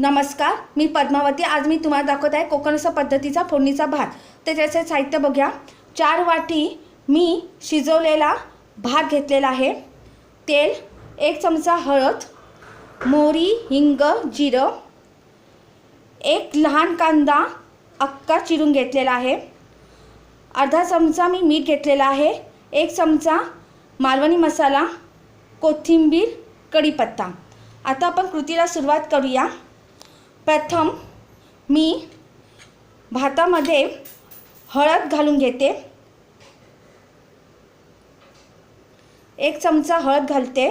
नमस्कार मी पद्मावती. आज मी तुम्हाला दाखवत आहे कोकणसा पद्धतीचा फोडणीचा भात. तर त्याचे साहित्य बघूया. चार वाटी मी शिजवलेला भात घेतलेला आहे. तेल एक चमचा हळद मोहरी हिंग जिरं एक लहान कांदा अक्का चिरून घेतलेला आहे. अर्धा चमचा मी मीठ घेतलेला आहे. एक चमचा मालवणी मसाला कोथिंबीर कढीपत्ता. आता आपण कृतीला सुरुवात करूया. प्रथम मी भातामध्ये हळद घालून घेते. एक चमचा हळद घालते.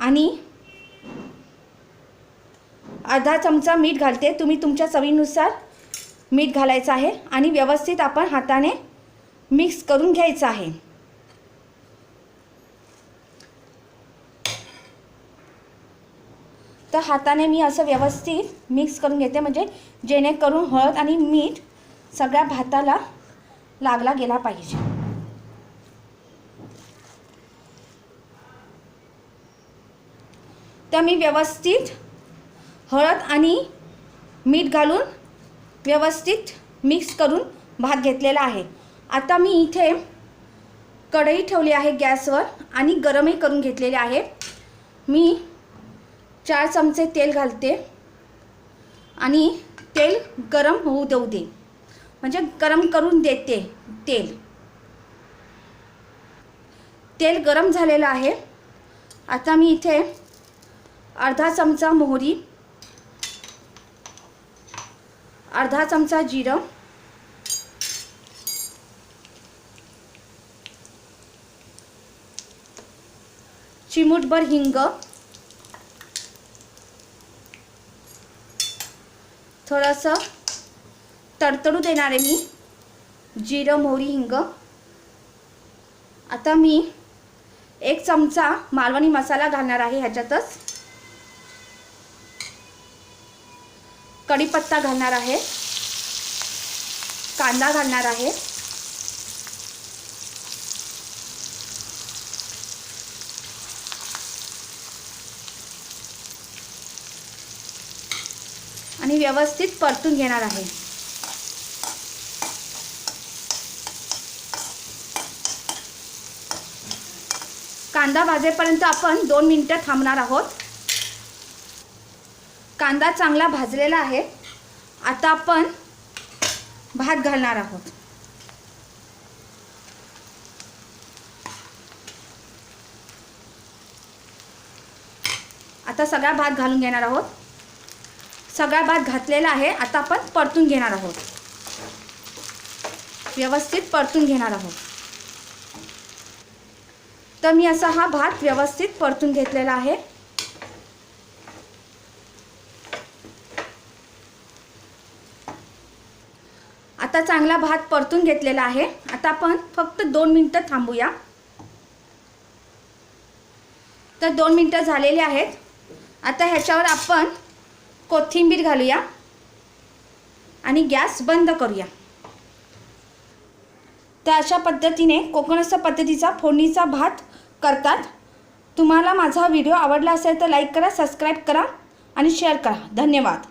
आणि अर्धा चमचा मीठ घालते. तुम्ही तुमच्या चवीनुसार मीठ घालायचं आहे आणि व्यवस्थित आपण हाताने मिक्स करून घ्यायचं आहे. तर हाताने मी असं व्यवस्थित मिक्स करून घेते. म्हणजे जेणेकरून हळद आणि मीठ सगळ्या भाताला लागला गेला पाहिजे. तर मी व्यवस्थित हळद आणि मीठ घालून व्यवस्थित मिक्स करून भात घेतलेला आहे. आता मी इथे कढई ठेवली आहे गॅसवर आणि गरमही करून घेतलेले आहे. मी चार चमचे तेल घालते. आणि तेल गरम होऊ देऊ दे. म्हणजे गरम करून देते तेल. तेल गरम झालेलं आहे. आता मी इथे अर्धा चमचा मोहरी अर्धा चमचा जिरं चिमूटभर हिंग थोडंसं तडतडू देणार आहे मी. जिरं मोहरी हिंग. आता मी एक चमचा मालवणी मसाला घालणार आहे ह्याच्यातच. कढीपत्ता घालणार आहे. कांदा घालणार आहे. आणि व्यवस्थित परतून घेणार आहे. कांदा भाजेपर्यंत आपण दोन मिनटं थांबणार आहोत. कांदा चांगला भाजलेला आहे. आता आपण भात घालणार आहोत. आता सगळा भात घालून घेणार आहोत. सगळा भात घातलेला आहे. आता आपण परतून घेणार आहोत. व्यवस्थित परतून घेणार आहोत. तर मी असा हा भात व्यवस्थित परतून घेतलेला आहे. आता चांगला भात परतून घेतलेला आहे. आता आपण फक्त दोन मिनटं थांबूया. तर दोन मिनटं झालेले आहेत. आता ह्याच्यावर आपण कोथिंबीर घालूया आणि गॅस बंद करूया. तर अशा पद्धतीने कोकणस्थ पद्धतीचा फोडणीचा भात करतात. तुम्हाला माझा व्हिडिओ आवडला असेल तर लाईक करा सबस्क्राईब करा आणि शेअर करा. धन्यवाद.